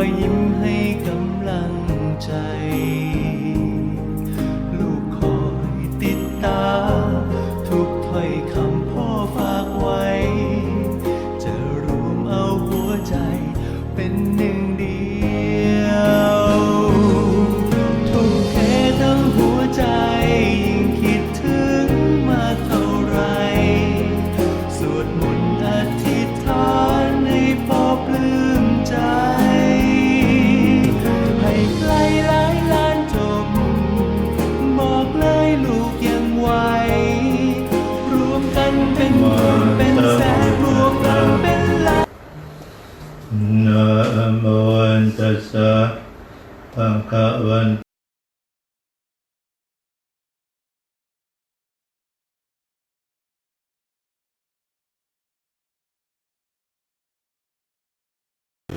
อยยิ้ม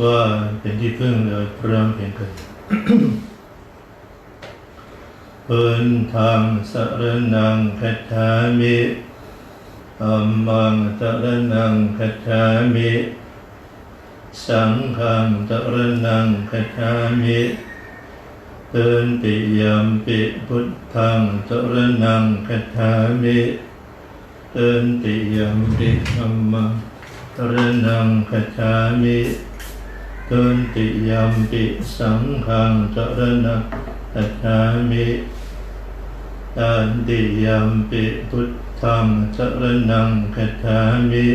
ว่าเป็นที่พึ่งโดยพร้อมเพียงกันเพิ่นทางสรนังคัจฉามิอัมมังสรนังคัจฉามิ สังฆังตรนังคัจฉามิเตือนติยมปิพุทธังตรนังคัจฉามิเตือนติยมปิธรรมังตรนังคัจฉามิเตือนติยมปิสังฆังตรนังคัจามิตันติยมปิพุทธังตรนังคัจามิ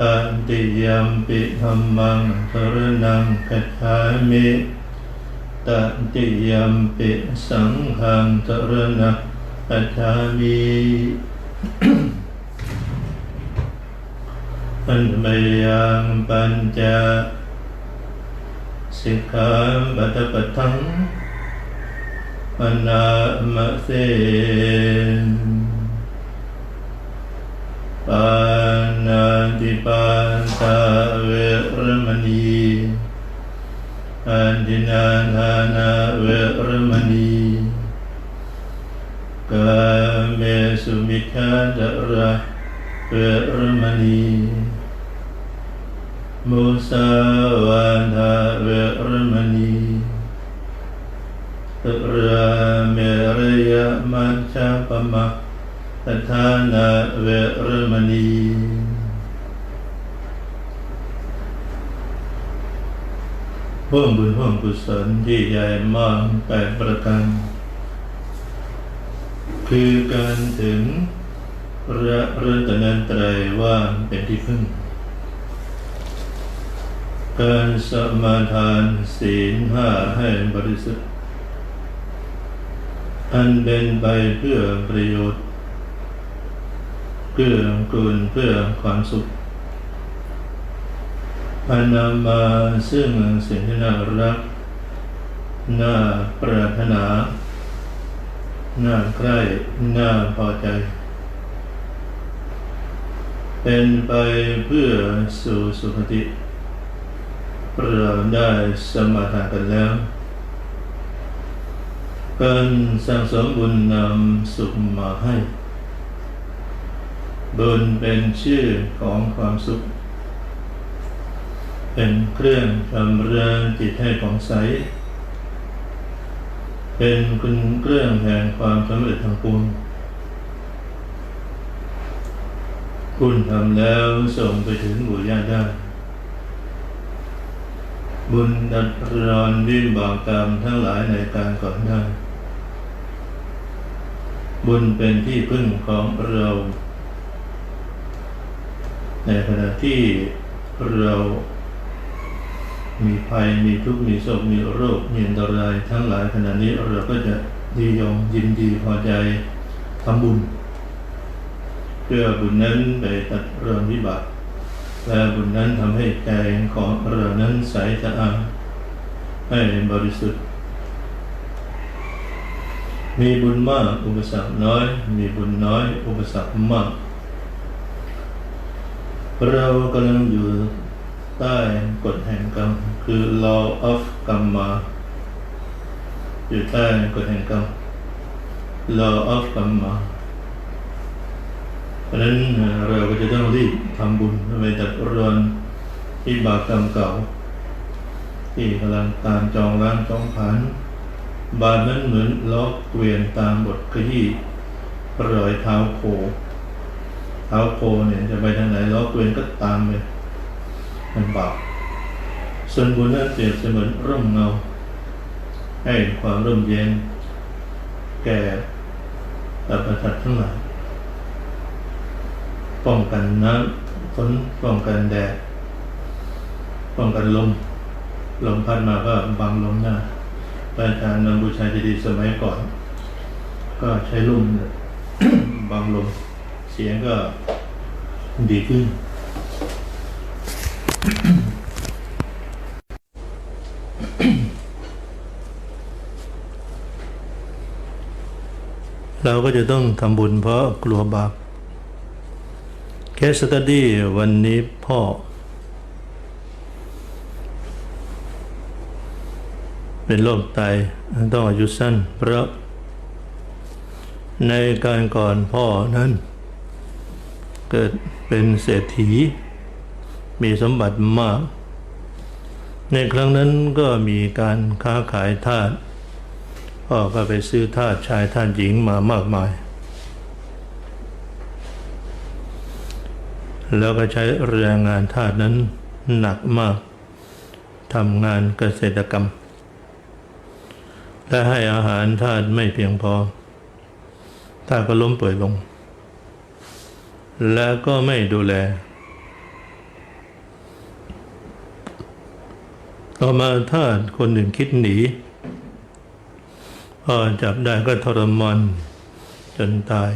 ตันติยมปิธรรมังสรนังคัจามิตันติยมปิสังฆังสรนังคัจามิอันเมยังปัญจ สิกขาปัตปทังอนามเสนปานาติปาตาเวรมณีอันตินาทานาเวรมณีกาเมสุมิชาจระเวรมณี มุสาวาทาเวรมณีราเมรยมัจจปมะตถานาเวรมณีพ่วงบุญพ่วงกุศลที่ใหญ่มากแปดประการคือการถึงพระรัตนตรัยว่าเป็นที่พึ่ง การสมาทานศีลห้าให้บริสุทธิ์ อันเป็นไปเพื่อประโยชน์ เพื่อกุลเพื่อความสุขอันนำมาซึ่งสิ่งที่น่ารัก น่าปรารถนา น่าใคร่น่าพอใจ เป็นไปเพื่อสู่สุคติ เราได้สมาทานกันแล้ว การสั่งสมบุญนำสุขมาให้บุญเป็นชื่อของความสุข เป็นเครื่องชำเระจิตให้ผ่องใส เป็นคุณเครื่องแห่งความสำเร็จทางปวงคุณทำแล้วส่งไปถึงบุญญาได้ บุญดัดรอนวิบากกรรมทั้งหลายในการก่อนได้บุญเป็นที่พึ่งของเรา ในขณะที่เรามีภัยมีทุกข์มีโศกมีโรคมีอันตรายทั้งหลายขณะนี้เราก็จะดียองยินดีพอใจทำบุญ เพื่อบุญนั้นไปตัดรอนวิบัติ และบุญนั้นทำให้ใจของเรานั้นใสสะอาดให้บริสุทธิ์ มีบุญมากอุปสรรคน้อย มีบุญน้อยอุปสรรคมาก เรากำลังอยู่ใต้กฎแห่งกรรม คือ law of karma อยู่ใต้กฎแห่งกรรม law of karma เพ ราะฉะนั้นเราก็จะต้องรีบทำบุญไปตัดรอนที่บาปกรรมเก่า ที่กำลังตามจองล้างจองผานบาทนั้นเหมือนล้อเกวียนตามบทขยี้รอยเท้าโค เท้าโคเนี่ยจะไปทางไหนล้อเกวียนก็ตามไปมันบาปส่วนบุญนั้นเปรียบเสมือนร่มเงา ให้ความร่มเย็น แก่สรรพสัตว์ทั้งหลาย ป้องกันน้ำฝนป้องกันแดดป้องกันลม ลมพัดมาก็บังลมหน้าพระอาจารย์นำบูชาเจดีย์สมัยก่อน ก็ใช้ลุ่มบังลม เสียงก็ดีขึ้นเราก็จะต้องทำบุญเพราะกลัวบาป สตดี้วันนี้พ่อ เป็นโรคไตต้องอายุสั้นเพราะ ในการก่อนพ่อนั้น เกิดเป็นเศรษฐี มีสมบัติมาก ในครั้งนั้นก็มีการค้าขายทาสพ่อก็ไปซื้อทาสชายทาสหญิงมามากมาย แล้วก็ใช้แรงงานทาสนั้นหนักมากทำงานเกษตรกรรม และให้อาหารทาสไม่เพียงพอทาสก็ล้มป่วยลง และก็ไม่ดูแล ต่อมาทาสคนหนึ่งคิดหนีพอจับได้ก็ทรมานจนตาย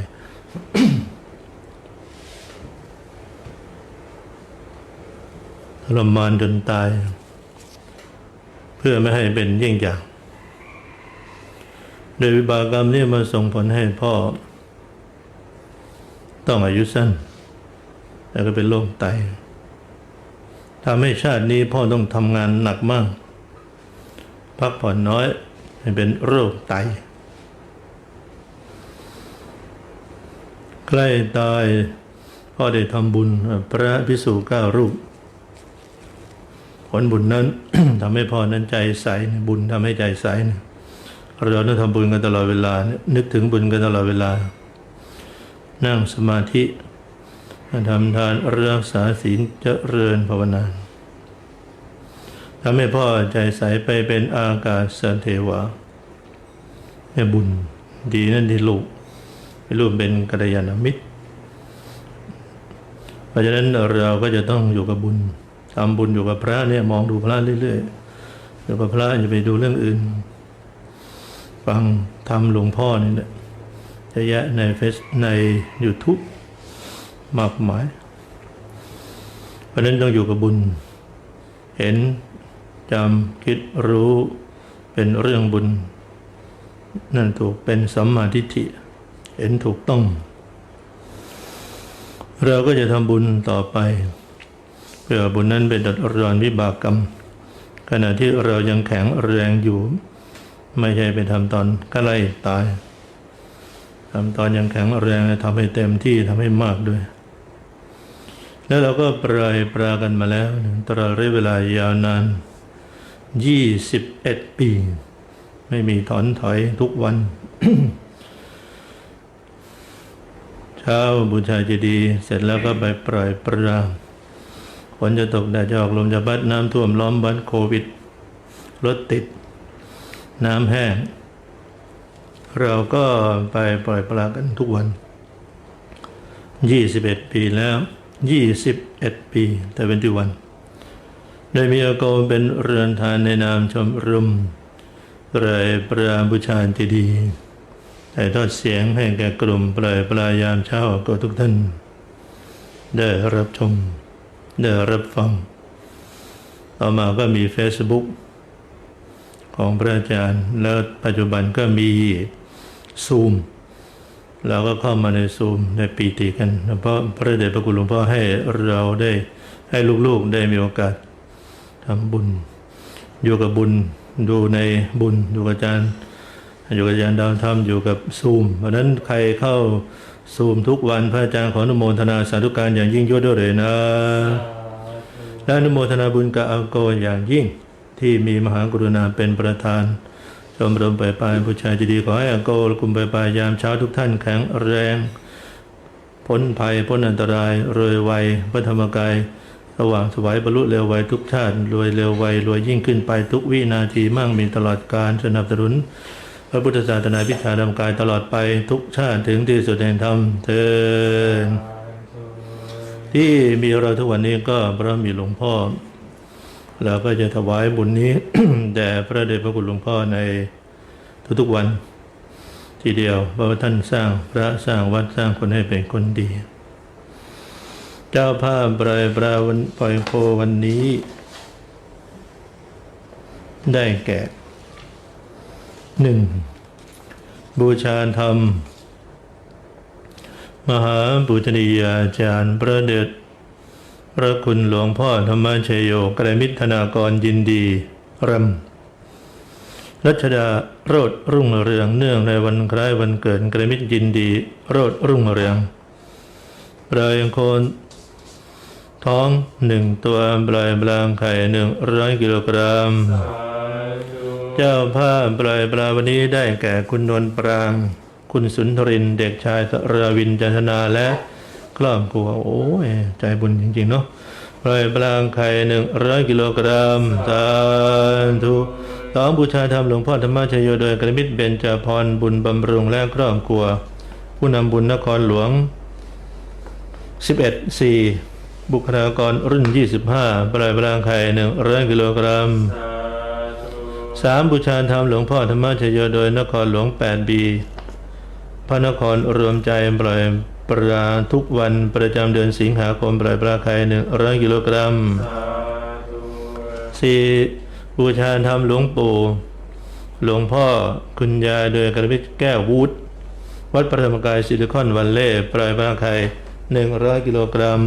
รมานจนตาย เพื่อไม่ให้เป็นเยี่ยงอย่าง โดยวิบากกรรมนี่มาส่งผลให้พ่อ ต้องอายุสั้น แล้วก็เป็นโรคไตทำให้ชาตินี้พ่อต้องทำงานหนักมาก พักผ่อนน้อยให้เป็นโรคไต ใกล้ตายพ่อได้ทำบุญพระพิสุเก้ารูป ผลบุญนั้นทำให้พ่อนั้นใจใสบุญทำให้ใจใสเราต้องทำบุญกันตลอดเวลา นึกถึงบุญกันตลอดเวลา นั่งสมาธิทำทานรักษาศีลเจริญภาวนาทำให้พ่อใจใสไปเป็นอากาศสันเทวาแม่บุญ ดีนั่นที่ลูกให้ลูกเป็นกัลยาณมิตร เพราะฉะนั้นเราก็จะต้องอยู่กับบุญ ทำบุญอยู่กับพระเนี่ยมองดูพระเรื่อยๆอยู่กับพระอย่าไปดูเรื่องอื่น ฟังทำหลวงพ่อนี่แหละเยอะแยะในเฟซใน YouTube มากมาย เพราะนั้นต้องอยู่กับบุญ เห็นจำคิดรู้เป็นเรื่องบุญ นั่นถูกเป็นสัมมาทิฏฐิ เห็นถูกต้อง เราก็จะทำบุญต่อไป เพื่อบุญนั้นเป็นดัดรอนวิบากกรรม ขณะที่เรายังแข็งแรงอยู่ ไม่ใช่ไปทำตอนใกล้ตายทำตอนยังแข็งแรงทำให้เต็มที่ทำให้มากด้วย แล้วเราก็ปรายปรากันมาแล้วตลอดระยะเวลายาวนาน 21 ปี ไม่มีถอนถอยทุกวันเช้าบูชาเจดีย์เสร็จแล้วก็ไปปล่อยปลา ฝนจะตกแดดจะออกลมจะพัดน้ำท่วมล้อมบ้านโควิดรถติด น้ำแห้ง เราก็ไปปล่อยปลากันทุกวัน 21 ปีแล้ว 21 ปีแต่เป็นที่วันได้มีอาโกเป็นเรือนทานในนามชมรมปล่อยปลาบูชาเจดีย์ถ่ายทอดเสียงให้แก่กลุ่มปล่อยปลายามเช้าก็ทุกท่าน ได้รับชม ได้รับฟัง ต่อมาก็มี Facebook ของพระอาจารย์ แล้วปัจจุบันก็มีซูมเราก็เข้ามาในซูมในปีติกัน เพราะพระเดชพระคุณหลวงพ่อให้เราได้ให้ลูกๆได้มีโอกาสทำบุญ อยู่กับบุญดูในบุญอยู่กับอาจารย์อยู่กับอาจารย์ดาวธรรมอยู่กับซูมเพราะนั้นใครเข้า ซูมทุกวันพระอาจารย์ขออนุโมทนาสาธุการอย่างยิ่งยวดด้วยเลยนะ และอนุโมทนาบุญกับอัลโกอย่างยิ่ง ที่มีมหากรุณาเป็นประธานชมรมไปปลายผู้ชายจะดีขอให้อาโกและกลุ่มไปปลายยามเช้าทุกท่านแข็งแรง พ้นภัยพ้นอันตรายรวยไวพระธรรมกายระหว่างสวายบรรลุเร็วไวทุกชาติรวยเร็วไวรวยยิ่งขึ้นไปทุกวินาทีมั่งมีตลอดการสนับสนุน พระพุทธศาสนาพิชาดำกายตลอดไปทุกชาติถึงที่สุดแห่งธรรมเทินที่มีเราทุกวันนี้ก็เพราะมีหลวงพ่อเราก็จะถวายบุญนี้แด่พระเดชพระคุณหลวงพ่อในทุกๆวัน ทีเดียวเพราะว่าท่านสร้างพระสร้างวัดสร้างคนให้เป็นคนดี เจ้าภาพปล่อยปลาวันปล่อยโควันนี้ ได้แก่ หนึ่งบูชาธรรม มหาปุจนียาจารย์ประเดชพระคุณหลวงพ่อธรรมชโยกระมิตรธนากรยินดีรำรัชดาโรดรุ่งเรืองเนื่องในวันคล้ายวันเกิดกระมิตรยินดี โรดรุ่งเรืองปลายโคนท้องหนึ่งตัวปลายปลางไข่หนึ่งร้อยกิโลกรัม เจ้าภาพปลายปลาวันนี้ได้แก่คุณนวลปราง คุณสุนทรินเด็กชายสราวินจันทนาและครอบครัวโอ้ยใจบุญจริง ๆ เนาะปลายปลางไข่หนึ่งร้อยกิโลกรัมสาธุสองบูชาธรรมหลวงพ่อธรรมชโยโดยกระมิตรเบญจพรบุญบำรุงและครอบครัว ผู้นำบุญนครหลวง 11 4 บุคลากรรุ่น 25 ปลายปลางไข่หนึ่งร้อยกิโลกรัม สามบูชาธรรมหลวงพ่อธรรมชโยโดยนครหลวง8บีพระนครรวมใจปล่อยปลาทุกวันประจำเดือนสิงหาคมปล่อยปลาไข่หนึ่งร้อยกิโลกรัมสี่บูชาธรรมหลวงปู่ หลวงพ่อคุณยายโดยกระพิแก้ววูดวัดพระธรรมกายซิลิคอนวันเล่ปล่อยปลาไข่หนึ่งร้อยกิโลกรัม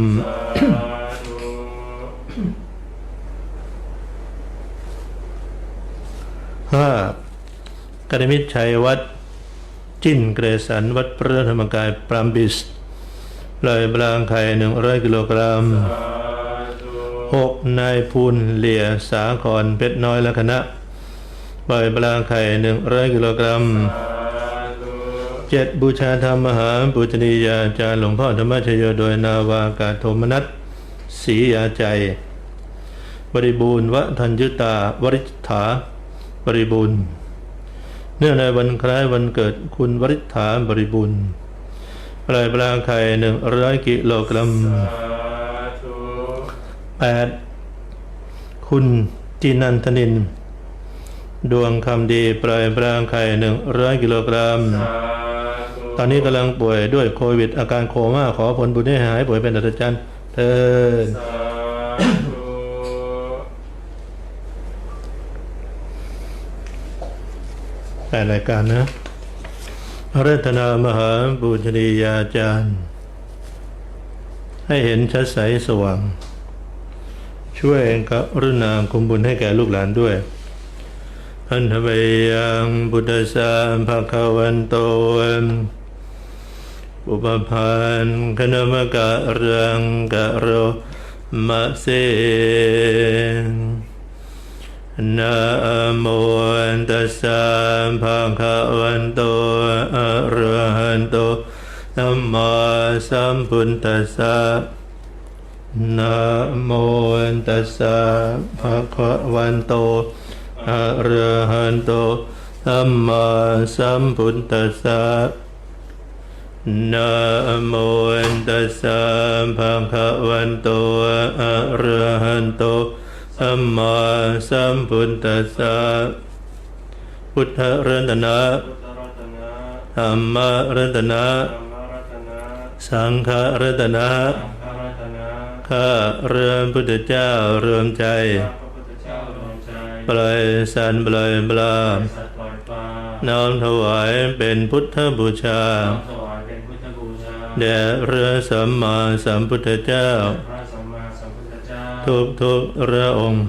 ห้ากรมิตรชัยวัดจิ้นเกรสันวัดพระธรรมกายปรามบิสลอยบลางไข่หนึ่งร้อยกิโลกรัมหกนายพูนเหลี่ยสาครเพชรน้อยและคณะลอยบลางไข่หนึ่งร้อยกิโลกรัมเจ็ดบูชาธรรมมหาปุจนียาจารย์หลวงพ่อธรรมชโยโดยนาวากาโทมนัสศรียาใจ บริบูรณ์วทัญยุตาวริษฐา บริบูรณ์ เนื่องในวันคล้ายวันเกิดคุณวริษฐาบริบูรณ์ปลายปลางไข่หนึ่งร้อยกิโลกรัมแปดคุณจีนันทนิน ดวงคำดีปลายปลางไข่หนึ่งร้อยกิโลกรัมตอนนี้กำลังป่วยด้วยโควิด อาการโคม่าขอผลบุญให้หายป่วยเป็นอัศจรรย์เถิด แต่รายการนะรัตนามหาบูชนียาจารย์ ให้เห็นชัดใสสว่าง ช่วยกรุณาคุมบุญให้แก่ลูกหลานด้วยพันธเวยังบุตสสาภาควันโตอุปพันธ์คณมกะรังกะโรมะเส นะโมตัสสะภะคะวันโตอะระหะโตสัมมาสัมพุทธัสสะนะโมตัสสะภะคะวันโตอะระหะโตสัมมาสัมพุทธัสสะนะโมตัสสะภะคะวันโตอะระหะโต สัมมาสัมพุทธัสสะพุทธรัตนะธรรมรัตนะ สังฆรัตนะข้าเรืองพุทธเจ้ารวมใจ ปล่อยสันปล่อยปลาน้อมถวายเป็นพุทธบูชาถวายเป็นพุทธบูชาแด่พระสัมมาสัมพุทธเจ้าพระสัมมาสัมพุ ทุกทุกพระองค์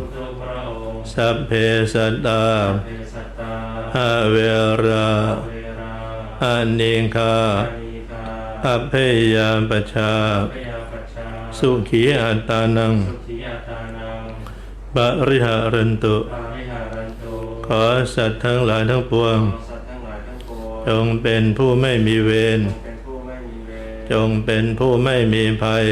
สัพเพสัตตาเทสัตตาหาเวราราอานิงคาอานีกาอภยามปชาพยาปชา สุขีอัตตานังสุขีอาริหารันตุขอสัตว์ทั้งหลายทั้งปวงขอสัตว์ทั้งหลายทั้งปวง จงเป็นผู้ไม่มีเวร จงเป็นผู้ไม่มีเวรจงเป็นผู้ไม่มีภัย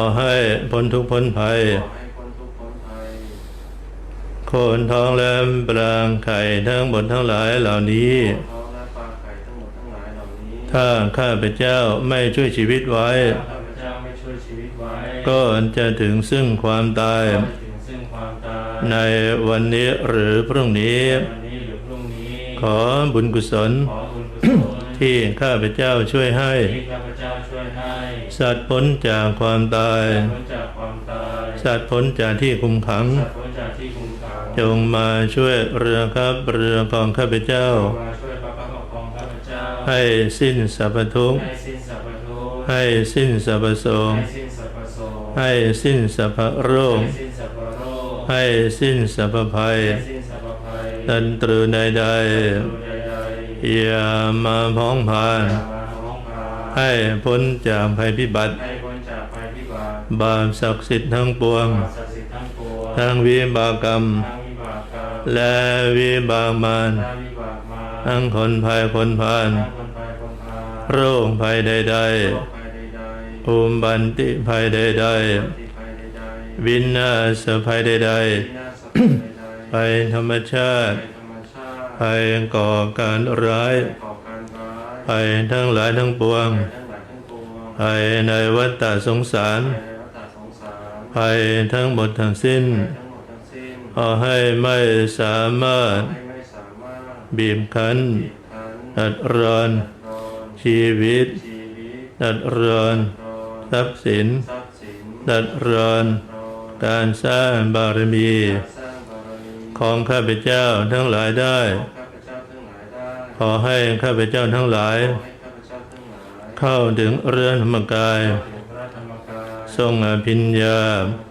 อให้พ้นทุกข์พ้นภัยขอให้พ้นทุกข์พ้นภัย โคนท้องและปรางไข่ทั้งหมดทั้งหลายเหล่านี้ท้องและปลาไข่ทั้งหมดทั้งหลายเหล่านี้ ถ้าข้าพเจ้าไม่ช่วยชีวิตไว้ข้าพเจ้าไม่ช่วยชีวิตไว้ก็จะถึงซึ่งความตายก็จะถึงซึ่งความตาย ในวันนี้หรือพรุ่งนี้วันนี้หรือพรุ่งนี้ขอบุญกุศลขอบุญกุศลที่ข้าพเจ้าช่วยให้ ที่ข้าพเจ้าช่วยให้สัตว์พ้นจากความตายพ้นจากความตายสัตว์พ้นจากที่คุมขังสัตว์พ้นจากที่คุมขัง จงมาช่วยเรือครับเรือของข้าพเจ้ามาช่วยประคับประคองข้าพเจ้าให้สิ้นสรรพทุกข์ให้สิ้นสรรพทุกข์ให้สิ้นสรรพโศกให้สิ้นสรรพโศกให้สิ้นสรรพโรคให้สิ้นสรรพโรค ให้สิ้นสรรพภัยให้สิ้นสรรพภัยตันตรึใดดูใดๆอย่ามาพ้องผ่านๆอย่ามาห้องพาให้พ้นจากภัยพิบัติ ให้พ้นจากภัยพิบัติบาปศักดิ์สิทธิ์ทั้งปวงความศักดิ์สิทธิ์ทั้งปวงทั้งวิบากกรรมทั้งวิบากกรรม และวิบากมารและวิบากมาทั้งคนภัยคนพาลทั้งคนภัยคนพาโรคภัยใดโรคภัยใดๆอุมบันติภัยใดๆปฏิภัยใดๆวินาศภัยใดๆวินาศภัยใดๆภัยธรรมชาๆติภัยธรรมชาติภัยก่อการร้ายก่อการร้าย ภัยทั้งหลายทั้งปวง ภัยในวัฏฏะสงสารภัยทั้งหมดทั้งสิ้นภัยทั้งหมดทั้งสิ้น ขอให้ไม่สามารถบีบคั้นบีบคั้นตัดรอนรอน ชีวิตชีวิตตัดรอนรอนทรัพย์สินทรัดรอนรอนการสร้างบารมี ของข้าพเจ้าทั้งหลายได้ อให้ข้าพเจ้าทั้งหลายขอให้ข้าพเจ้าทั้งหลาย เข้าถึงเรือนธรรมกายเข้าถึงธรรมกายทรงอภิญญา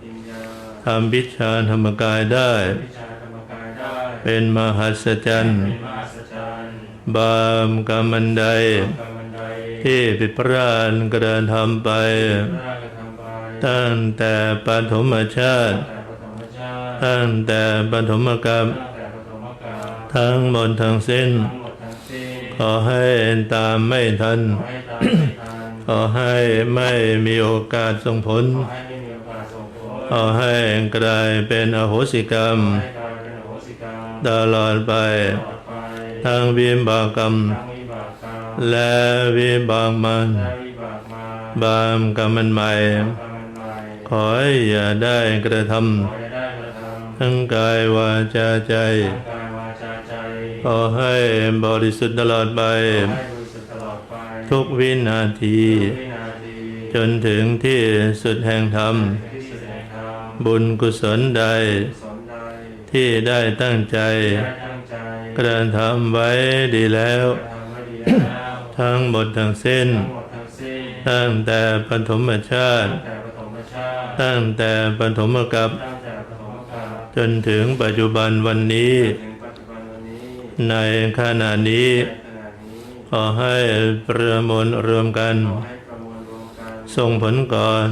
ปิญญาทำวิชาธรรมกายได้วิชาธรรมกายได้ เป็นมหัศจรรย์บามกรรมันใด ที่ผิดพลาดกระทำไปพระกระทำไปตั้งแต่ปฐมชาติ ตั้งแต่ปฐมกรรมตั้งแต่ปฐมกาลทั้งหมดทั้งสิ้นทั้งหมดทั้งสิ้น ขอให้ตามไม่ทันขอให้ตามไม่ทันขอให้ไม่มีโอกาสส่งผลขอให้ไม่มีโอกาสส่งผล ขอให้กลายเป็นอโหสิกรรมขอให้กลายเป็นอโหสิกรรมตลอดไปตลอดไปทั้งวิบากกรรมทั้งวิบากกรรม และวิบากมันและวิบากมาบามกรรมันใหม่กรรมใหม่ ขอให้อย่าได้กระทขอให้ได้กระทำำทั้งกายวาจาใจทั้งกายวาจาใจ ขอให้บริสุทธิ์ตลอดไปขอให้บริสุทธิ์ตลอดไปทุกวินาทีทุกวินาทีจนถึงที่สุดแห่งธรรมที่สุดแห่งธรรม บุญกุศลใดสนใดที่ได้ตั้งใจได้ตั้งใจกระทำไว้ดีแล้วกระทำไว้ดีแล้ว ทั้งหมดทั้งสิ้นทั้งหมดทั้งสิ้นตั้งแต่ปฐมชาติตั้งแต่ปฐมชาติ ตั้งแต่ปฐมกัปตั้งแต่ปฐมกาลจนถึงปัจจุบันวันนี้ถึงปัจจุบันวันนี้ ในขณะนี้ ขอให้ประมวลรวมกัน ส่งผลก่อน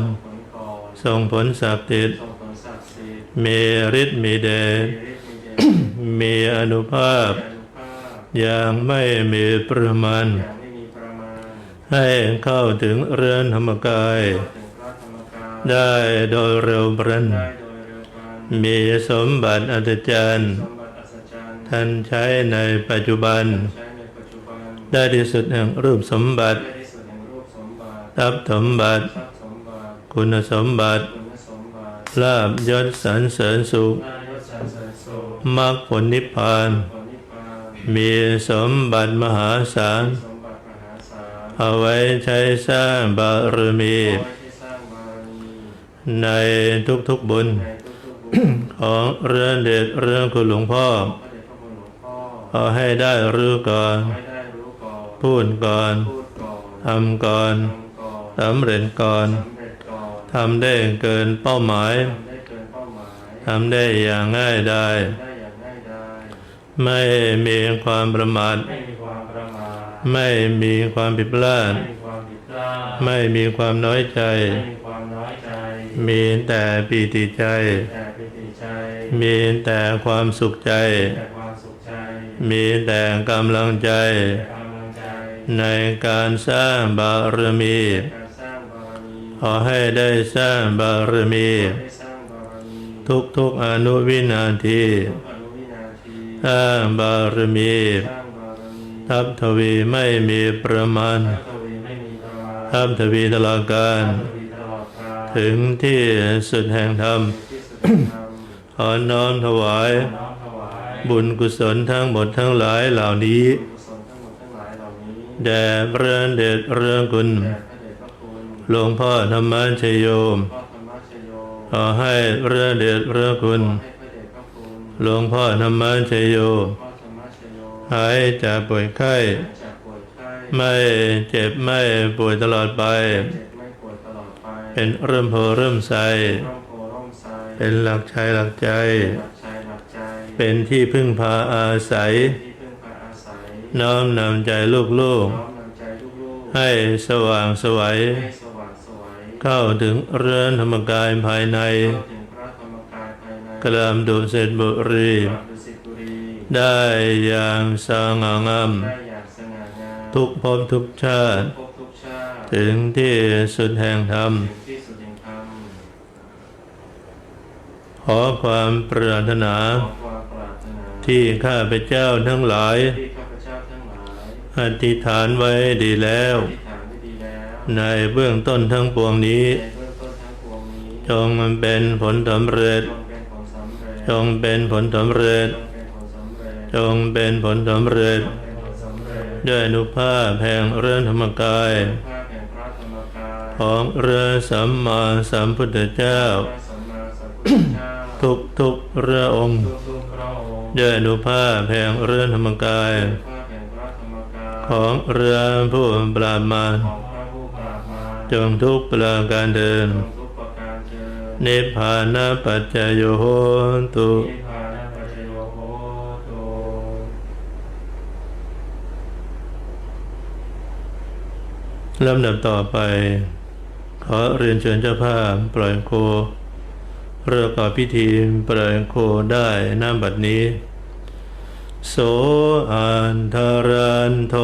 ส่งผลสับติดมีฤทธิ์มีเดชมีอนุภาพ อย่างไม่มีประมาณ ให้เข้าถึงเรือนธรรมกาย ได้โดยเร็วบรันมีสมบัติอัศจรรย์ ท่านใช้ในปัจจุบันใช้ในปัจจุบัน ได้ที่สุดแห่งรูปสมบัติได้ที่สุดแห่งรูปสมบัติทรัพย์สมบัติทรัพย์สมบัติคุณสมบัติ คุณสมบัติลาบยศสรรเสริญสุขนายศสรรเสริญสุขมรรคผลนิพพานผลนิพพานมีสมบัติมหาศาลสมบัติมหาศาล เอาไว้ใช้สร้างบารมีเอาไว้ที่สร้างบารมีในทุกๆบุญในทุกๆบุญ ของเรือนเด็ดเรื่องคุณหลวงพ่อ พ่อขอให้ได้รู้ก่อนพูดก่อนทำก่อนสำเร็จก่อนทำได้เกินเป้าหมายทำได้อย่างง่ายได้ได้อย่ายไม่มีความประมาทไม่มีความผิดพลาดไม่มีความน้อยใจ มีแต่ปีติใจ มีแต่ความสุขใจ มีแต่กำลังใจแต่กำลังใจ ในการสร้างบารมี ขอให้ได้สร้างบารมี ทุกทุกๆอนุวินาทีทุกอนุวินาทีสร้างบารมีท้าบารมีทับทวีไม่มีประมาณพทวีไม่มีประมาณ ทับทวีตลอดกาลพระทวีตลอดกาลถึงที่สุดแห่งธรรมขอนน้อมถวาย บุญกุศลทั้งหมดทั้งหลายเหล่านี้แด่พระเดชเรื่องคุณแด่พระเดชพรคุณหลวงพ่อธรรมชโยมขอให้พระเดชพระคุณให้พระเดชพรคุณหลวงพ่อธรรมชโยพ่อธรรมชโยหายจากป่วยไข้ไม่เจ็บไม่ป่วยตลอดไป เป็นเริ่มโพเริ่มใสเป็นหลักชัยหลักใจหลักใจหลักใจ เป็นที่พึ่งพาอาศัยที่พึ่งพาอาศัย น้อมนำใจลูกน้อมนำใจลูกๆให้สว่างสวัยๆให้สว่างไสวยเข้าถึงเรือนธรรมกายภายในเข้าถึงพระธรรมกายภายในกลามดุสิตบุรีกราบดุสิตบุรีได้อย่างสง่างามได้อย่างสง่างาม ทุกภพทุกชาติพบทุกชาติถึงที่สุดแห่งธรรมถึงที่สุดแห่งธรรมขอความปรารถนา ที่ข้าพเจ้าทั้งหลายที่ข้าพเจ้าทั้งหลาย อธิษฐานไว้ดีแล้วที่ฐานไม่ดีแล้วในเบื้องต้นทั้งปวงนี้ในเบื้องต้นทั้งปวงนี้ จงมันเป็นผลสำเร็จ จงเป็นผลสำเร็จ จงเป็นผลสำเร็จจงเป็นผลสำเร็จจงเป็นผลสำเร็จจงเป็นผลสำเร็จด้วยอนุภาพแห่งเรือนธรรมกายภาพแห่งพระธรรมกายของเรือสัมมาสัมพุทธเจ้าพระสัมมาสัมพุทธเจ้าทุกทุกๆเรือองค์ ทุกทุกๆพระอด้วยอนุภาพแห่งเรือนธรรมกาย ของเรือผู้ปราบมารจงทุกประการเดินเนิพพานปัจจโยโหตุนิพพาปัจจโยโหตุลำดับต่อไป ขอเรียนเชิญเจ้าภาพปล่อยโค เรือก่อพิธีเปล่อยโคได้น้าบัดนี้ โสอันทรันโท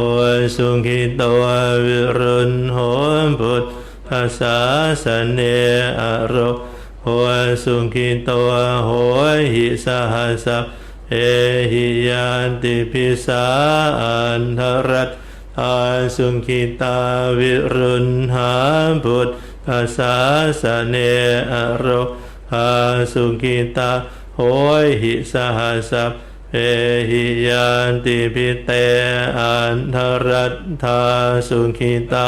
สุขิตววิรุณโหพุทธสาสเนอโรโหสุขิตวโหหิสหัสเอหิยันติพิสาอันทรัตอาสุขิตาวิรุณหาพุทธสาสเนอโราสุขิตาโหหิสหัสะเอหิยันติพิเตอันทรัตถาสุขิตา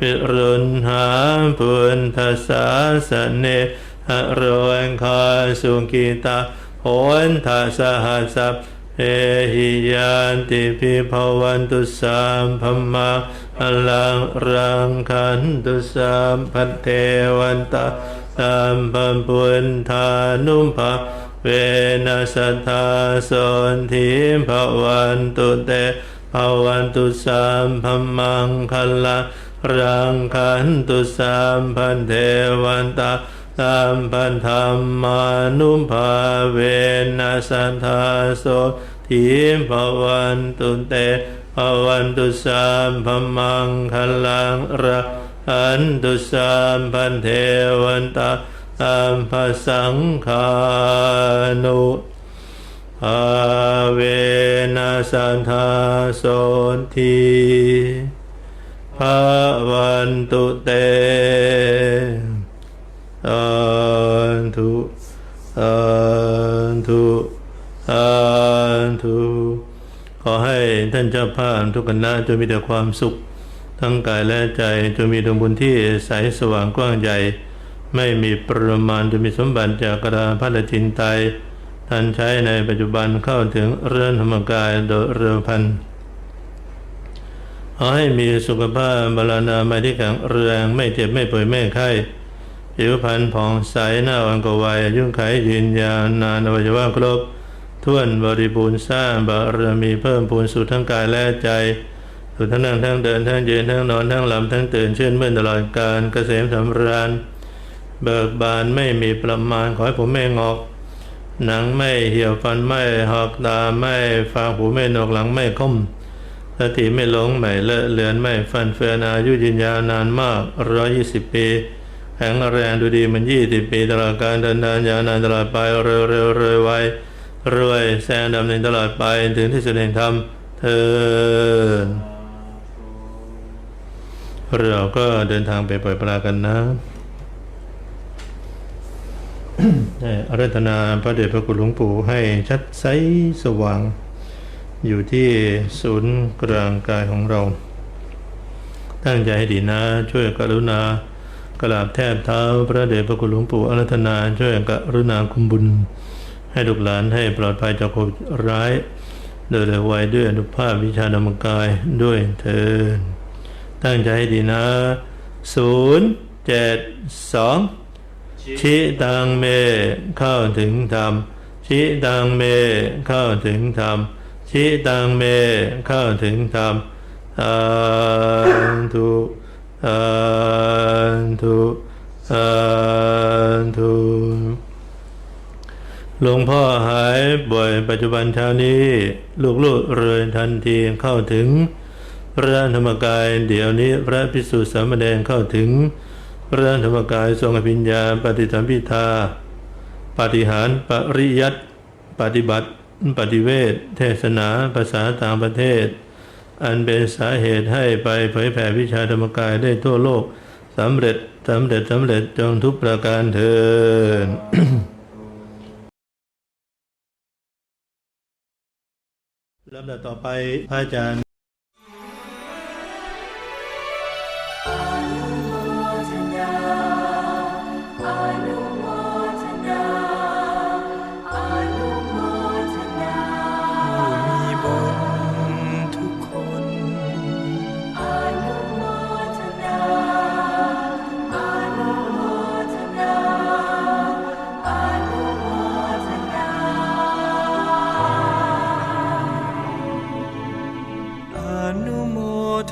วิรุณหาพุนทสาสเนหโรนคาสุขิตาโหนทัสหัสสะเอหิยันติพิภวันตุสามพมาอลังรังคันตุสามพัทเทวันตา สามพัมปุณธานุภาเวนัสทธาสนทิภวันตุเตภวันตุสามพมังคละรังคันตุสามพันเทวันตาสามพันธรรมานุภาเวนัสทธาสนทิภวันตุเตภวันตุสามพมังคลังรัง คันตุสามพันเทวันตาสัมภสังขานุอาเวนัสันทาโสทีภาวันตุเตสันทุสันทุสันทุขอให้ท่านเจ้าภาพทุกคณะจงมีแต่ความสุข ทั้งกายและใจจงมีดวงบุญที่ใสสว่างกว้างใหญ่ ไม่มีประมาณจะมีสมบัติจากกระาพัดจินไตยท่านใช้ในปัจจุบันเข้าถึงเรือนธรรมกายโดยเร็วพันขอให้มีสุขภาพบาลานามัยที่แข็งแรงไม่เจ็บไม่ป่วยไม่ไข้ผิวพรรณผ่องใสหน้าอ่อนกวายยุ่งไขยืนยาวนานอวัยวะครบท้วนบริบูรณ์สร้างบารมีเพิ่มพูนสู่ทั้งกายและใจ สู่ทั้งนั่งทั้งเดินทั้งยืนทั้งนอนทั้งหลับทั้งตื่นชื่นมื่นตลอดการเกษมสำราญ เบิกบานไม่มีประมาณขอให้ผมไม่งอก หนังไม่เหี่ยวฟันไม่หักตาไม่ฟางหูไม่หนวกหลังไม่คมสติไม่หลงไม่เลอะเลือนไม่ฟันเฟือนอายุยืนยาวนานมากร้อยยี่สิบปีแข็งแรงดูดีมันยี่สิบปีตลอดการเดินทางยาวนานตลอดไปเร็วเร็วเร็วไวรวยแซงดำเนินตลอดไปถึงที่สุดแห่งธรรมเธอ เราก็เดินทางไปปล่อยปลากันนะอารัธนาพระเดชพระคุณหลวงปู่ให้ชัดใสสว่าง อยู่ที่ศูนย์กลางกายของเรา ตั้งใจให้ดีนะ ช่วยกรุณากราบแทบเท้าพระเดชพระคุณหลวงปู่อารัธนาช่วยกรุณาคุมบุญ ให้ลูกหลานให้ปลอดภัยจากโควิดร้ายโดยเร็วไวด้วยอนุภาพวิชาธรรมกายด้วยเถิด ตั้งใจให้ดีนะศูนย์เจ็ดสองชิตังเมเข้าถึงธรรมชิตังเมเข้าถึงธรรมชิตังเมเข้าถึงธรรมสาธุสาธุสาธุหลวงพ่อหายบ่อยปัจจุบันเช้านี้ ลูกๆเรือนทันทีเข้าถึง พระธรรมกายเดี๋ยวนี้พระพิสุทธิสามเณรเข้าถึง พระธรรมกายทรงอภิญญาปฏิสัมพิทาปฏิหารปริยัติปฏิบัติ ปฏิเวทเทศนาภาษาต่างประเทศ อันเป็นสาเหตุให้ไปเผยแผ่วิชาธรรมกายได้ทั่วโลกสำเร็จสำเร็จสำเร็จจงทุกประการเถิดลำดับต่อไปพระอาจารย์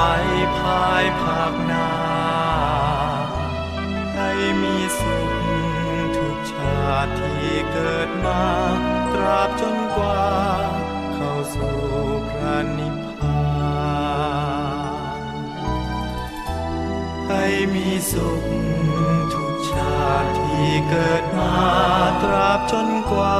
ไปภายภาคหน้า ให้มีสุขทุกชาติที่เกิดมา ตราบจนกว่า เข้าสู่พระนิพพานให้มีสุขทุกชาติที่เกิดมา ตราบจนกว่า